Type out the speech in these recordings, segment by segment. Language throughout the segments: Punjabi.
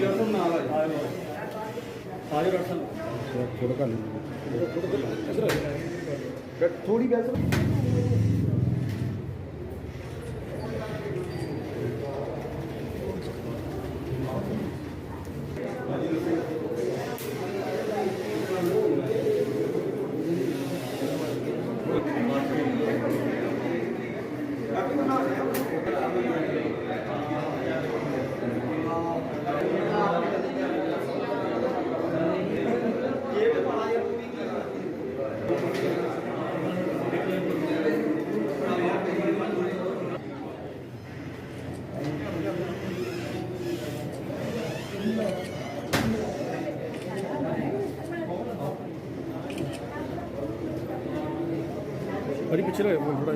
ਜਰਸਨ ਨਾਲ ਆ ਆਜੋ ਡਾਕਟਰ ਸਾਹਿਬ ਥੋੜਾ ਕਰ ਲਓ ਥੋੜੀ ਗੱਲ ਅੜੀ ਪਿੱਛੇ ਲੈ ਥੋੜਾ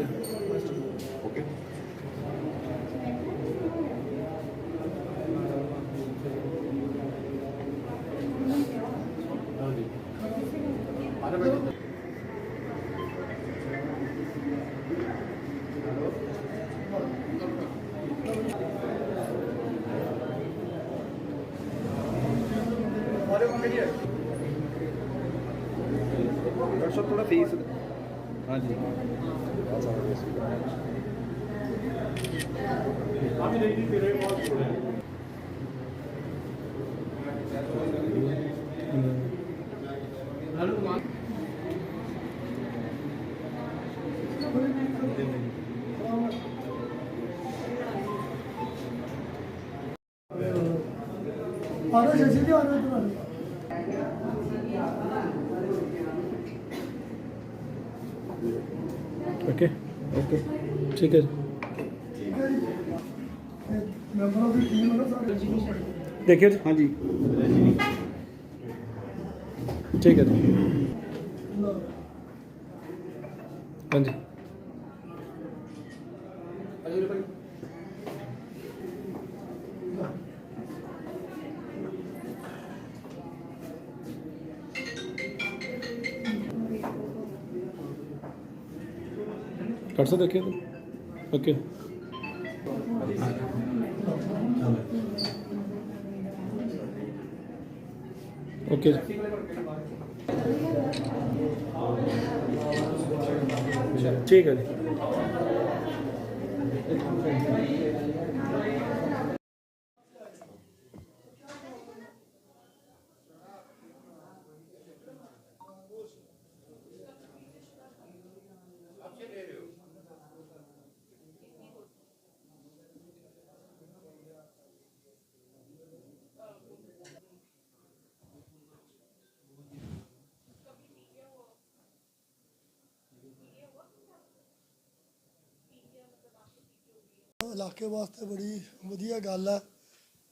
ਜਿਹਾ ਓਕੇ ਡਾਕਟਰ ਸਾਹਿਬ ਥੋੜਾ ਫੇਸ ਹਾਂਜੀ ਆਰੋ ਜੈਸੀ ਦੀ ਠੀਕ ਹੈ ਜੀ। ਠੀਕ ਹੈ ਜੀ ਮੈਂਬਰ ਆਫ ਦੀ ਟੀਮ ਹੈ ਨਾ ਸਾਰੇ ਦੇਖਿਓ ਜੀ। ਹਾਂਜੀ। ਠੀਕ ਹੈ ਜੀ। ਹਾਂਜੀ। ਕਰ ਸਕਦੇ ਦੇਖਿਓ। ਓਕੇ ਜੀ ਠੀਕ ਹੈ ਇਲਾਕੇ ਵਾਸਤੇ ਬੜੀ ਵਧੀਆ ਗੱਲ ਆ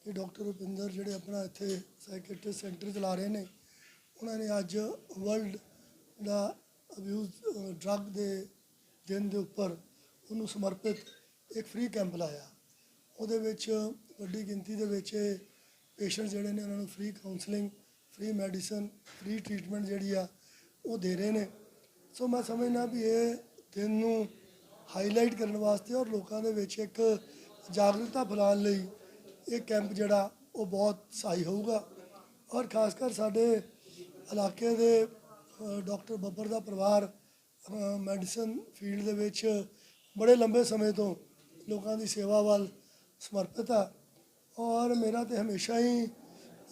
ਕਿ ਡਾਕਟਰ ਰੁਪਿੰਦਰ ਜਿਹੜੇ ਆਪਣਾ ਇੱਥੇ ਸਾਈਕੈਟ੍ਰਿਸਟ ਸੈਂਟਰ ਚਲਾ ਰਹੇ ਨੇ, ਉਹਨਾਂ ਨੇ ਅੱਜ ਵਰਲਡ ਦਾ ਅਬਿਊਜ਼ ਡਰੱਗ ਦੇ ਦਿਨ ਦੇ ਉੱਪਰ ਉਹਨੂੰ ਸਮਰਪਿਤ ਇੱਕ ਫ੍ਰੀ ਕੈਂਪ ਲਾਇਆ। ਉਹਦੇ ਵਿੱਚ ਵੱਡੀ ਗਿਣਤੀ ਦੇ ਵਿੱਚ ਪੇਸ਼ੈਂਟ ਜਿਹੜੇ ਨੇ ਉਹਨਾਂ ਨੂੰ free counselling free medicine free treatment ਜਿਹੜੀ ਆ ਉਹ ਦੇ ਰਹੇ ਨੇ। ਸੋ ਮੈਂ ਸਮਝਦਾ ਵੀ ਇਹ ਦਿਨ ਨੂੰ ਹਾਈਲਾਈਟ ਕਰਨ ਵਾਸਤੇ ਔਰ ਲੋਕਾਂ ਦੇ ਵਿੱਚ ਇੱਕ ਜਾਗਰੂਕਤਾ ਫੈਲਾਉਣ ਲਈ ਇਹ ਕੈਂਪ ਜਿਹੜਾ, ਉਹ ਬਹੁਤ ਸਹਾਈ ਹੋਊਗਾ। ਔਰ ਖਾਸ ਕਰ ਸਾਡੇ ਇਲਾਕੇ ਦੇ ਡਾਕਟਰ ਬੱਬਰ ਦਾ ਪਰਿਵਾਰ ਮੈਡੀਸਨ ਫੀਲਡ ਦੇ ਵਿੱਚ ਬੜੇ ਲੰਬੇ ਸਮੇਂ ਤੋਂ ਲੋਕਾਂ ਦੀ ਸੇਵਾ ਵੱਲ ਸਮਰਪਿਤ ਆ। ਔਰ ਮੇਰਾ ਤੇ ਹਮੇਸ਼ਾ ਹੀ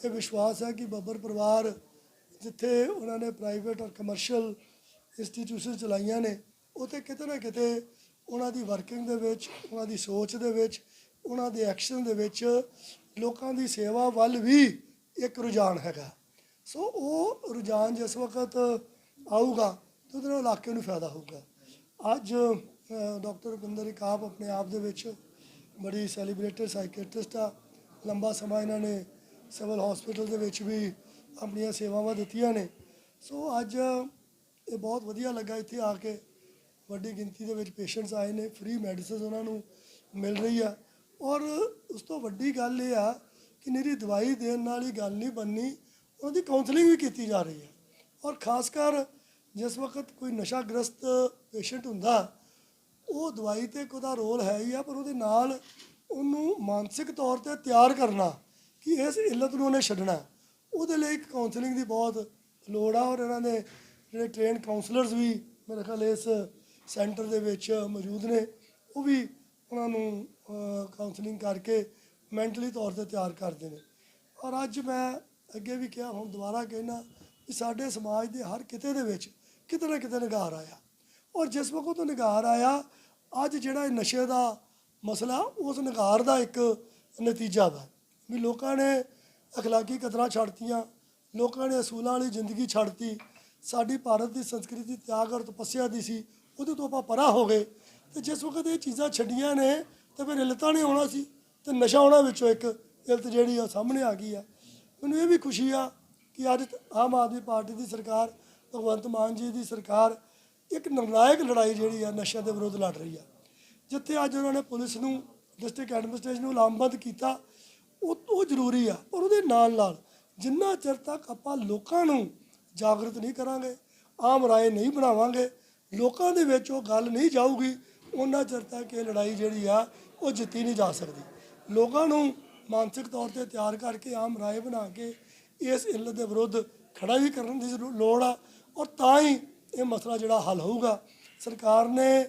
ਇਹ ਵਿਸ਼ਵਾਸ ਹੈ ਕਿ ਬੱਬਰ ਪਰਿਵਾਰ ਜਿੱਥੇ ਉਹਨਾਂ ਨੇ ਪ੍ਰਾਈਵੇਟ ਔਰ ਕਮਰਸ਼ੀਅਲ ਇੰਸਟੀਟਿਊਸ਼ਨ ਚਲਾਈਆਂ ਨੇ, ਉੱਥੇ ਕਿਤੇ ਨਾ ਕਿਤੇ ਉਹਨਾਂ ਦੀ ਵਰਕਿੰਗ ਦੇ ਵਿੱਚ, ਉਹਨਾਂ ਦੀ ਸੋਚ ਦੇ ਵਿੱਚ, ਉਹਨਾਂ ਦੇ ਐਕਸ਼ਨ ਦੇ ਵਿੱਚ ਲੋਕਾਂ ਦੀ ਸੇਵਾ ਵੱਲ ਵੀ ਇੱਕ ਰੁਝਾਨ ਹੈਗਾ। ਸੋ ਉਹ ਰੁਝਾਨ ਜਿਸ ਵਕਤ ਆਊਗਾ ਤਾਂ ਉਹਦੇ ਨਾਲ ਇਲਾਕੇ ਨੂੰ ਫਾਇਦਾ ਹੋਊਗਾ। ਅੱਜ ਡਾਕਟਰ ਰੁਪਿੰਦਰ ਇੱਕ ਆਪਣੇ ਆਪ ਦੇ ਵਿੱਚ ਬੜੀ ਸੈਲੀਬ੍ਰੇਟਡ ਸਾਈਕੈਟ੍ਰਿਸਟ ਆ। ਲੰਬਾ ਸਮਾਂ ਇਹਨਾਂ ਨੇ ਸਿਵਲ ਹਸਪੀਟਲ ਦੇ ਵਿੱਚ ਵੀ ਆਪਣੀਆਂ ਸੇਵਾਵਾਂ ਦਿੱਤੀਆਂ ਨੇ। ਸੋ ਅੱਜ ਇਹ ਬਹੁਤ ਵਧੀਆ ਲੱਗਾ ਇੱਥੇ ਆ ਕੇ। ਵੱਡੀ ਗਿਣਤੀ ਦੇ ਵਿੱਚ ਪੇਸ਼ੈਂਟਸ ਆਏ ਨੇ ਫ੍ਰੀ ਮੈਡੀਸਿਨਸ ਉਹਨਾਂ ਨੂੰ ਮਿਲ ਰਹੀ ਆ। ਔਰ ਉਸ ਤੋਂ ਵੱਡੀ ਗੱਲ ਇਹ ਆ ਕਿ ਨਿਰੀ ਦਵਾਈ ਦੇਣ ਨਾਲ ਹੀ ਗੱਲ ਨਹੀਂ ਬਣਨੀ ਉਹਦੀ ਦੀ ਕਾਉਂਸਲਿੰਗ ਵੀ ਕੀਤੀ ਜਾ ਰਹੀ ਹੈ ਔਰ ਖਾਸ ਕਰ ਜਿਸ ਵਕਤ ਕੋਈ ਨਸ਼ਾ ਗ੍ਰਸਤ ਪੇਸ਼ੈਂਟ ਹੁੰਦਾ, ਉਹ ਦਵਾਈ ਤੇ ਇੱਕ ਉਹਦਾ ਰੋਲ ਹੈ ਹੀ ਆ, ਪਰ ਉਹਦੇ ਨਾਲ ਉਹਨੂੰ ਮਾਨਸਿਕ ਤੌਰ ਤੇ ਤਿਆਰ ਕਰਨਾ ਕਿ ਇਸ ਇਲਤ ਨੂੰ ਉਹਨੇ ਛੱਡਣਾ। ਉਹਦੇ ਲਈ ਇੱਕ ਕਾਉਂਸਲਿੰਗ ਦੀ ਬਹੁਤ ਲੋੜ ਆ ਔਰ ਇਹਨਾਂ ਦੇ ਜਿਹੜੇ ਟ੍ਰੇਨ ਕਾਉਂਸਲਰਸ ਵੀ ਮੇਰੇ ਖਿਆਲ ਇਸ ਸੈਂਟਰ ਦੇ ਵਿੱਚ ਮੌਜੂਦ ਨੇ। ਉਹ ਵੀ ਉਹਨਾਂ ਨੂੰ ਕਾਉਂਸਲਿੰਗ ਕਰਕੇ ਮੈਂਟਲੀ ਤੌਰ ਤੇ ਤਿਆਰ ਕਰਦੇ ਨੇ। ਔਰ ਅੱਜ ਮੈਂ ਅੱਗੇ ਵੀ ਕਿਹਾ, ਹੁਣ ਦੁਬਾਰਾ ਕਹਿਣਾ ਕਿ ਸਾਡੇ ਸਮਾਜ ਦੇ ਹਰ ਕਿਤੇ ਦੇ ਵਿੱਚ ਕਿਤੇ ਨਾ ਕਿਤੇ ਨਿਗਾਰ ਆਇਆ। ਔਰ ਜਿਸ ਵਕਤ ਉਹ ਨਿਗਾਰ ਆਇਆ, ਅੱਜ ਜਿਹੜਾ ਇਹ ਨਸ਼ੇ ਦਾ ਮਸਲਾ, ਉਸ ਨਿਗਾਰ ਦਾ ਇੱਕ ਨਤੀਜਾ ਵਾ ਵੀ ਲੋਕਾਂ ਨੇ ਅਖਲਾਕੀ ਕਦਰਾਂ ਛੱਡਤੀਆਂ, ਲੋਕਾਂ ਨੇ ਅਸੂਲਾਂ ਵਾਲੀ ਜ਼ਿੰਦਗੀ ਛੱਡਤੀ। ਸਾਡੀ ਭਾਰਤ ਦੀ ਸੰਸਕ੍ਰਿਤੀ ਤਿਆਗ ਔਰ ਤਪੱਸਿਆ ਦੀ ਸੀ। ਉਹਦੇ ਤੋਂ ਆਪਾਂ ਪਰਾਂ ਹੋ ਗਏ। ਤੇ ਜਿਸ ਵਕਤ ਇਹ ਚੀਜ਼ਾਂ ਛੱਡੀਆਂ ਨੇ, ਤੇ ਫਿਰ ਇਲਤਾਂ ਨਹੀਂ ਆਉਣਾ ਸੀ, ਤੇ ਨਸ਼ਾ ਆਉਣਾ ਵਿੱਚੋਂ ਇੱਕ ਇਲਤ ਜਿਹੜੀ ਆ ਸਾਹਮਣੇ ਆ ਗਈ ਆ। ਮੈਨੂੰ ਇਹ ਵੀ ਖੁਸ਼ੀ ਆ ਕਿ ਅੱਜ ਆਮ ਆਦਮੀ ਪਾਰਟੀ ਦੀ ਸਰਕਾਰ, ਭਗਵੰਤ ਮਾਨ ਜੀ ਦੀ ਸਰਕਾਰ ਇੱਕ ਨਿਰਣਾਇਕ ਲੜਾਈ ਜਿਹੜੀ ਆ ਨਸ਼ਿਆਂ ਦੇ ਵਿਰੁੱਧ ਲੜ ਰਹੀ ਆ। ਜਿੱਥੇ ਅੱਜ ਉਹਨਾਂ ਨੇ ਪੁਲਿਸ ਨੂੰ, ਡਿਸਟ੍ਰਿਕਟ ਐਡਮਿਨਿਸਟ੍ਰੇਸ਼ਨ ਨੂੰ ਲਾਮਬੰਦ ਕੀਤਾ, ਉਹ ਉਹ ਜ਼ਰੂਰੀ ਆ, ਪਰ ਉਹਦੇ ਨਾਲ ਨਾਲ ਜਿੰਨਾ ਚਿਰ ਤੱਕ ਆਪਾਂ ਲੋਕਾਂ ਨੂੰ ਜਾਗਰਤ ਨਹੀਂ ਕਰਾਂਗੇ, ਆਮ ਰਾਏ ਨਹੀਂ ਬਣਾਵਾਂਗੇ ਲੋਕਾਂ ਦੇ ਵਿੱਚ ਉਹ ਗੱਲ ਨਹੀਂ ਜਾਊਗੀ, ਉਹਨਾਂ ਚਿਰ ਤੱਕ ਇਹ ਲੜਾਈ ਜਿਹੜੀ ਆ, ਉਹ ਜਿੱਤੀ ਨਹੀਂ ਜਾ ਸਕਦੀ। ਲੋਕਾਂ ਨੂੰ ਮਾਨਸਿਕ ਤੌਰ ਤੇ ਤਿਆਰ ਕਰਕੇ ਆਮ ਰਾਏ ਬਣਾ ਕੇ ਇਸ ਇਲਤ ਦੇ ਵਿਰੁੱਧ ਖੜਾ ਵੀ ਕਰਨ ਦੀ ਜ਼ਰੂ- ਲੋੜ ਆ ਔਰ ਤਾਂ ਹੀ ਇਹ ਮਸਲਾ ਜਿਹੜਾ ਹੱਲ ਹੋਊਗਾ। ਸਰਕਾਰ ਨੇ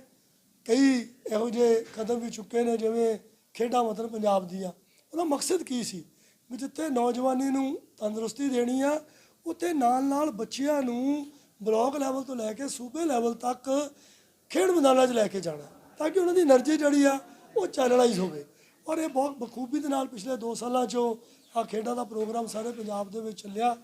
ਕਈ ਇਹੋ ਜਿਹੇ ਕਦਮ ਵੀ ਚੁੱਕੇ ਨੇ, ਜਿਵੇਂ ਖੇਡਾਂ ਮਤਲਬ ਪੰਜਾਬ ਦੀਆਂ। ਉਹਦਾ ਮਕਸਦ ਕੀ ਸੀ? ਵੀ ਜਿੱਥੇ ਨੌਜਵਾਨੀ ਨੂੰ ਤੰਦਰੁਸਤੀ ਦੇਣੀ ਆ, ਉੱਥੇ ਨਾਲ ਨਾਲ ਬੱਚਿਆਂ ਨੂੰ ਬਲਾਕ ਲੈਵਲ ਤੋਂ ਲੈ ਕੇ ਸੂਬੇ ਲੈਵਲ ਤੱਕ ਖੇਡ ਮੈਦਾਨਾਂ 'ਚ ਲੈ ਕੇ ਜਾਣਾ ਤਾਂ ਕਿ ਉਹਨਾਂ ਦੀ એનર્ਜੀ ਜਿਹੜੀ ਆ ਉਹ ਚੈਨਲਾਈਜ਼ ਹੋਵੇ। ਔਰ ਇਹ ਬਹੁਤ ਬਖੂਬੀ ਦੇ ਨਾਲ ਪਿਛਲੇ 2 ਸਾਲਾਂ 'ਚੋਂ ਆ ਖੇਡਾਂ ਦਾ ਪ੍ਰੋਗਰਾਮ ਸਾਰੇ ਪੰਜਾਬ ਦੇ ਵਿੱਚ ਚੱਲਿਆ।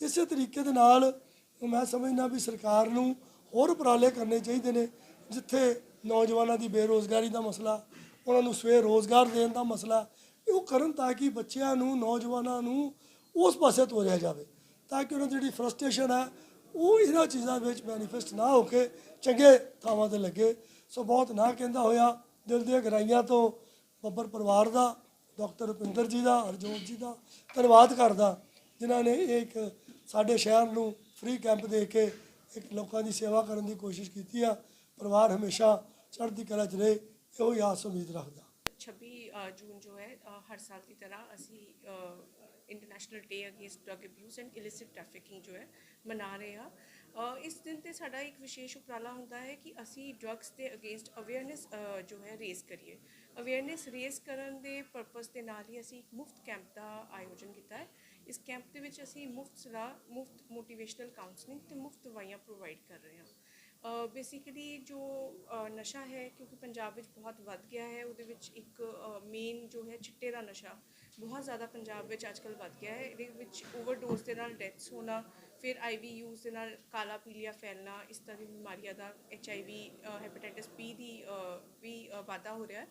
ਇਸੇ ਤਰੀਕੇ ਦੇ ਨਾਲ ਮੈਂ ਸਮਝਦਾ ਵੀ ਸਰਕਾਰ ਨੂੰ ਹੋਰ ਉਪਰਾਲੇ ਕਰਨੇ ਚਾਹੀਦੇ ਨੇ, ਜਿੱਥੇ ਨੌਜਵਾਨਾਂ ਦੀ ਬੇਰੋਜ਼ਗਾਰੀ ਦਾ ਮਸਲਾ, ਉਹਨਾਂ ਨੂੰ ਸਵੇ ਰੋਜ਼ਗਾਰ ਦੇਣ ਦਾ ਮਸਲਾ, ਉਹ ਕਰਨ ਤਾਂ ਕਿ ਬੱਚਿਆਂ ਨੂੰ, ਨੌਜਵਾਨਾਂ ਨੂੰ ਉਸ ਪਾਸੇ ਤੋਰਿਆ ਜਾਵੇ। ਤਾਂ ਕਿ ਉਹਨਾਂ ਦੀ ਜਿਹੜੀ ਫਰਸਟ੍ਰੇਸ਼ਨ ਹੈ ਉਹ ਇਹਨਾਂ ਚੀਜ਼ਾਂ ਵਿੱਚ ਮੈਨੀਫੈਸਟ ਨਾ ਹੋ ਕੇ ਚੰਗੇ ਥਾਵਾਂ ਤੇ ਲੱਗੇ। ਸੋ ਬਹੁਤ ਨਾ ਕਹਿੰਦਾ ਹੋਇਆ, ਦਿਲ ਦੀਆਂ ਗਰਾਈਆਂ ਤੋਂ ਬੱਬਰ ਪਰਿਵਾਰ ਦਾ ਡਾਕਟਰ ਰੁਪਿੰਦਰ ਜੀ ਦਾ, ਹਰਜੋਤ ਜੀ ਦਾ, ਧੰਨਵਾਦ ਕਰਦਾ, ਜਿਨ੍ਹਾਂ ਨੇ ਇਹ ਇੱਕ ਸਾਡੇ ਸ਼ਹਿਰ ਨੂੰ ਫ੍ਰੀ ਕੈਂਪ ਦੇ ਕੇ ਇੱਕ ਲੋਕਾਂ ਦੀ ਸੇਵਾ ਕਰਨ ਦੀ ਕੋਸ਼ਿਸ਼ ਕੀਤੀ ਆ। ਪਰਿਵਾਰ ਹਮੇਸ਼ਾ ਚੜ੍ਹਦੀ ਕਲਾ 'ਚ ਰਹੇ, ਇਹੋ ਹੀ ਆਸ ਉਮੀਦ ਰੱਖਦਾ। 26 ਜੂਨ ਜੋ ਹੈ ਹਰ ਸਾਲ ਦੀ ਤਰ੍ਹਾਂ ਅਸੀਂ international day against drug abuse and illicit trafficking ਜੋ ਹੈ, ਮਨਾ ਰਹੇ ਹਾਂ। ਇਸ ਦਿਨ ਤੇ ਸਾਡਾ ਇੱਕ ਵਿਸ਼ੇਸ਼ ਉਪਰਾਲਾ ਹੁੰਦਾ ਹੈ ਕਿ ਅਸੀਂ ਡਰੱਗਸ ਦੇ ਅਗੇਂਸਟ ਅਵੇਅਰਨੈਸ ਜੋ ਹੈ ਰੇਜ਼ ਕਰੀਏ। ਅਵੇਅਰਨੈਸ ਰੇਜ਼ ਕਰਨ ਦੇ ਪਰਪਸ ਦੇ ਨਾਲ ਹੀ ਅਸੀਂ ਇੱਕ ਮੁਫਤ ਕੈਂਪ ਦਾ ਆਯੋਜਨ ਕੀਤਾ ਹੈ। ਇਸ ਕੈਂਪ ਦੇ ਵਿੱਚ ਅਸੀਂ ਮੁਫਤ ਸਲਾਹ, ਮੁਫਤ ਮੋਟੀਵੇਸ਼ਨਲ ਕਾਉਂਸਲਿੰਗ ਤੇ ਮੁਫਤ ਦਵਾਈਆਂ ਪ੍ਰੋਵਾਈਡ ਕਰ ਰਹੇ ਹਾਂ। ਬੇਸਿਕਲੀ ਜੋ ਨਸ਼ਾ ਹੈ, ਕਿਉਂਕਿ ਪੰਜਾਬ ਵਿੱਚ ਬਹੁਤ ਵੱਧ ਗਿਆ ਹੈ, ਉਹਦੇ ਵਿੱਚ ਇੱਕ ਮੇਨ ਜੋ ਹੈ, ਚਿੱਟੇ ਦਾ ਨਸ਼ਾ ਬਹੁਤ ਜ਼ਿਆਦਾ ਪੰਜਾਬ ਵਿੱਚ ਅੱਜਕੱਲ ਵੱਧ ਗਿਆ ਹੈ। ਇਹਦੇ ਵਿੱਚ ਓਵਰਡੋਜ਼ ਦੇ ਨਾਲ ਡੈਥਸ ਹੋਣਾ, ਫਿਰ ਆਈਵੀ ਯੂਜ਼ ਦੇ ਨਾਲ ਕਾਲਾ ਪੀਲੀਆ ਫੈਲਣਾ, ਇਸ ਤਰ੍ਹਾਂ ਦੀ ਬਿਮਾਰੀਆਂ ਦਾ ਐਚਆਈਵੀ ਹੈਪੇਟਾਈਟਿਸ ਬੀ ਦੀ ਵੀ ਵਾਧਾ ਹੋ ਰਿਹਾ ਹੈ।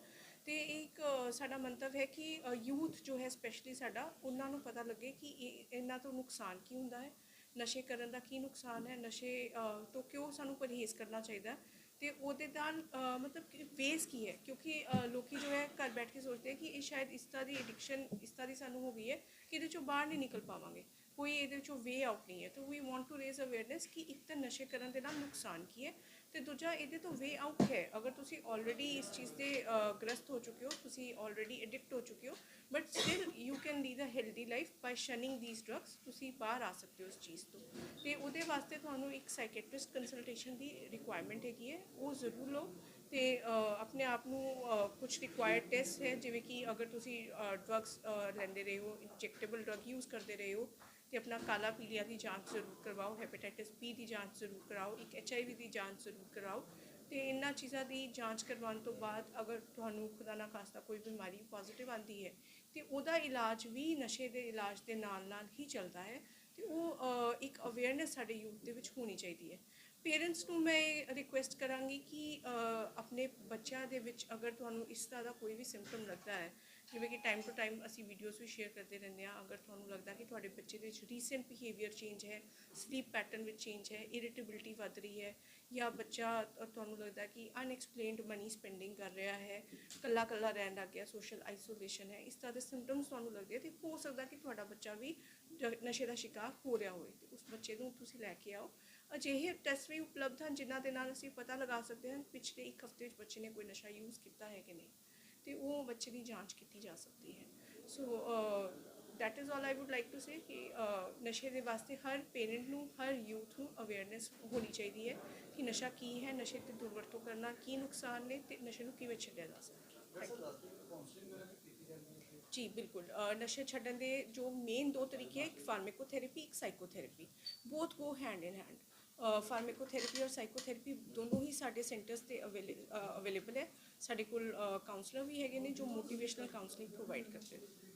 ਤੇ ਇਹ ਇੱਕ ਸਾਡਾ ਮੰਤਵ ਹੈ ਕਿ ਯੂਥ ਜੋ ਹੈ ਸਪੈਸ਼ਲੀ ਸਾਡਾ, ਉਹਨਾਂ ਨੂੰ ਪਤਾ ਲੱਗੇ ਕਿ ਇਹ, ਇਹਨਾਂ ਤੋਂ ਨੁਕਸਾਨ ਕੀ ਹੁੰਦਾ ਹੈ, ਨਸ਼ੇ ਕਰਨ ਦਾ ਕੀ ਨੁਕਸਾਨ ਹੈ, ਨਸ਼ੇ ਤੋਂ ਕਿਉਂ ਸਾਨੂੰ ਪਰਹੇਜ਼ ਕਰਨਾ ਚਾਹੀਦਾ ਹੈ। ਤੇ ਉਹਦੇ ਨਾਲ ਅ, ਮਤਲਬ ਵੇਸ ਕੀ ਹੈ? ਕਿਉਂਕਿ ਅ, ਲੋਕੀ ਜੋ ਹੈ ਘਰ ਬੈਠ ਕੇ ਸੋਚਦੇ ਆ ਕਿ ਇਹ ਸ਼ਾਇਦ ਇਸ ਤਰ੍ਹਾਂ ਦੀ ਐਡਿਕਸ਼ਨ ਇਸ ਤਰ੍ਹਾਂ ਦੀ ਸਾਨੂੰ ਹੋ ਗਈ ਹੈ ਕਿ ਇਹਦੇ ਚੋਂ ਬਾਹਰ ਨਹੀਂ ਨਿਕਲ ਪਾਵਾਂਗੇ। ਕੋਈ ਇਹਦੇ ਚੋਂ ਵੇ ਆਊਟ ਨਹੀਂ ਹੈ। ਤਾਂ ਵੀ ਵਾਂਟ ਟੂ ਰੇਜ਼ ਅਵੇਅਰਨੈਸ ਕਿ ਇੱਕ ਤਾਂ ਨਸ਼ੇ ਕਰਨ ਦੇ ਨਾਲ ਨੁਕਸਾਨ ਕੀ ਹੈ ਤੇ ਦੂਜਾ ਇਹਦੇ ਤੋਂ ਵੇ ਆਊਟ ਹੈ। ਅਗਰ ਤੁਸੀਂ ਆਲਰੇਡੀ ਇਸ ਚੀਜ਼ ਦੇ ਗ੍ਰਸਤ ਹੋ ਚੁੱਕੇ ਹੋ, ਤੁਸੀਂ ਆਲਰੇਡੀ ਐਡਿਕਟ ਹੋ ਚੁੱਕੇ ਹੋ but still you can lead a healthy life by shunning these drugs ਤੁਸੀਂ ਬਾਹਰ ਆ ਸਕਦੇ ਹੋ ਇਸ ਚੀਜ਼ ਤੋਂ। ਤੇ ਉਹਦੇ ਵਾਸਤੇ ਤੁਹਾਨੂੰ ਇੱਕ ਸਾਈਕੈਟ੍ਰਿਸਟ ਕੰਸਲਟੇਸ਼ਨ ਦੀ ਰਿਕੁਆਇਰਮੈਂਟ ਹੈਗੀ ਹੈ। ਉਹ ਜ਼ਰੂਰ ਲਓ ਤੇ ਆਪਣੇ ਆਪ ਨੂੰ ਕੁਝ ਰਿਕੁਆਇਰਡ ਟੈਸਟ ਹੈ। ਜਿਵੇਂ ਕਿ ਅਗਰ ਤੁਸੀਂ ਡਰੱਗਸ ਲੈਂਦੇ ਰਹੇ ਹੋ ਇੰਜੈਕਟੇਬਲ ਡਰੱਗ ਯੂਜ਼ ਕਰਦੇ ਰਹੇ ਹੋ ਤੇ ਆਪਣਾ ਕਾਲਾ ਪੀਲੀਆ ਦੀ ਜਾਂਚ ਜ਼ਰੂਰ ਕਰਵਾਓ ਹੈਪੇਟਾਈਟਿਸ ਬੀ ਦੀ ਜਾਂਚ ਜ਼ਰੂਰ ਕਰਾਓ, ਇੱਕ ਐਚਆਈਵੀ ਦੀ ਜਾਂਚ ਜ਼ਰੂਰ ਕਰਾਓ ਤੇ ਇਹਨਾਂ ਚੀਜ਼ਾਂ ਦੀ ਜਾਂਚ ਕਰਵਾਉਣ ਤੋਂ ਬਾਅਦ ਅਗਰ ਤੁਹਾਨੂੰ ਖੁਦਾ ਨਾ ਖਾਸਤਾ ਕੋਈ ਬਿਮਾਰੀ ਪੋਜ਼ਿਟਿਵ ਆਂਦੀ ਹੈ ਤੇ ਉਹਦਾ ਇਲਾਜ ਵੀ ਨਸ਼ੇ ਦੇ ਇਲਾਜ ਦੇ ਨਾਲ ਨਾਲ ਹੀ ਚੱਲਦਾ ਹੈ ਤੇ ਉਹ ਇੱਕ ਅਵੇਅਰਨੈਸ ਸਾਡੇ ਯੂਥ ਦੇ ਵਿੱਚ ਹੋਣੀ ਚਾਹੀਦੀ ਹੈ। ਪੇਰੈਂਟਸ ਨੂੰ ਮੈਂ ਰਿਕੁਐਸਟ ਕਰਾਂਗੀ ਕਿ ਆਪਣੇ ਬੱਚਿਆਂ ਦੇ ਵਿੱਚ ਅਗਰ ਤੁਹਾਨੂੰ ਇਸ ਤਰ੍ਹਾਂ ਦਾ ਕੋਈ ਵੀ ਸਿੰਪਟਮ ਲੱਗਦਾ ਹੈ ਜਿਵੇਂ ਕਿ ਟਾਈਮ ਟੂ ਟਾਈਮ ਅਸੀਂ ਵੀਡੀਓਜ਼ ਵੀ ਸ਼ੇਅਰ ਕਰਦੇ ਰਹਿੰਦੇ ਹਾਂ। ਅਗਰ ਤੁਹਾਨੂੰ ਲੱਗਦਾ ਕਿ ਤੁਹਾਡੇ ਬੱਚੇ ਦੇ ਵਿੱਚ ਰੀਸੈਂਟ ਬਿਹੇਵੀਅਰ ਚੇਂਜ ਹੈ ਸਲੀਪ ਪੈਟਰਨ ਵਿੱਚ ਚੇਂਜ ਹੈ ਇਰੀਟੇਬਿਲਿਟੀ ਵੱਧ ਰਹੀ ਹੈ ਜਾਂ ਬੱਚਾ ਤੁਹਾਨੂੰ ਲੱਗਦਾ ਕਿ ਅਨਐਕਸਪਲੇਨਡ ਮਨੀ ਸਪੈਂਡਿੰਗ ਕਰ ਰਿਹਾ ਹੈ ਕੱਲਾ ਕੱਲਾ ਰਹਿਣ ਲੱਗ ਗਿਆ ਸੋਸ਼ਲ ਆਈਸੋਲੇਸ਼ਨ ਹੈ, ਇਸ ਤਰ੍ਹਾਂ ਦੇ ਸਿੰਪਟਮਸ ਤੁਹਾਨੂੰ ਲੱਗਦੇ ਆ ਤੇ ਹੋ ਸਕਦਾ ਕਿ ਤੁਹਾਡਾ ਬੱਚਾ ਵੀ ਜ- ਨਸ਼ੇ ਦਾ ਸ਼ਿਕਾਰ ਹੋ ਰਿਹਾ ਹੋਵੇ ਤੇ ਉਸ ਬੱਚੇ ਨੂੰ ਤੁਸੀਂ ਲੈ ਕੇ ਆਓ। ਅਜਿਹੇ ਟੈਸਟ ਵੀ ਉਪਲਬਧ ਹਨ ਜਿਨ੍ਹਾਂ ਦੇ ਨਾਲ ਅਸੀਂ ਪਤਾ ਲਗਾ ਸਕਦੇ ਹਾਂ ਪਿਛਲੇ ਇੱਕ ਹਫ਼ਤੇ ਵਿੱਚ ਬੱਚੇ ਨੇ ਕੋਈ ਨਸ਼ਾ ਯੂਜ਼ ਕੀਤਾ ਹੈ ਕਿ ਨਹੀਂ। ਤੇ ਉਹ ਬੱਚੇ ਦੀ ਜਾਂਚ ਕੀਤੀ ਜਾ ਸਕਦੀ ਹੈ। So that is all I would like to say ਕਿ ਨਸ਼ੇ ਦੇ ਵਾਸਤੇ ਹਰ ਪੇਰੈਂਟ ਨੂੰ, ਹਰ ਯੂਥ ਨੂੰ ਅਵੇਅਰਨੈਸ ਹੋਣੀ ਚਾਹੀਦੀ ਹੈ ਕਿ ਨਸ਼ਾ ਕੀ ਹੈ, ਨਸ਼ੇ ਤੇ ਦੁਰਵਰਤੋਂ ਕਰਨਾ ਕੀ ਨੁਕਸਾਨ ਨੇ ਤੇ ਨਸ਼ੇ ਨੂੰ ਕਿਵੇਂ ਛੱਡਿਆ ਜਾ ਸਕਦਾ ਜੀ, ਬਿਲਕੁਲ। ਨਸ਼ੇ ਛੱਡਣ ਦੇ ਜੋ ਮੇਨ ਦੋ ਤਰੀਕੇ ਹੈ, ਇੱਕ ਫਾਰਮਾਕੋਥੈਰੇਪੀ ਇੱਕ ਸਾਈਕੋਥੈਰੇਪੀ ਬੋਥ ਗੋ ਹੈਂਡ ਇਨ ਹੈਂਡ ਫਾਰਮਾਕੋਥੈਰੇਪੀ ਔਰ ਸਾਈਕੋਥੈਰੇਪੀ ਦੋਨੋਂ ਹੀ ਸਾਡੇ ਸੈਂਟਰਸ ਤੇ ਅਵੇਲੇਬਲ ਹੈ। ਸਾਡੇ ਕੋਲ ਕਾਉਂਸਲਰ ਵੀ ਹੈਗੇ ਨੇ ਜੋ ਮੋਟੀਵੇਸ਼ਨਲ ਕਾਉਂਸਲਿੰਗ ਪ੍ਰੋਵਾਈਡ ਕਰਦੇ ਨੇ।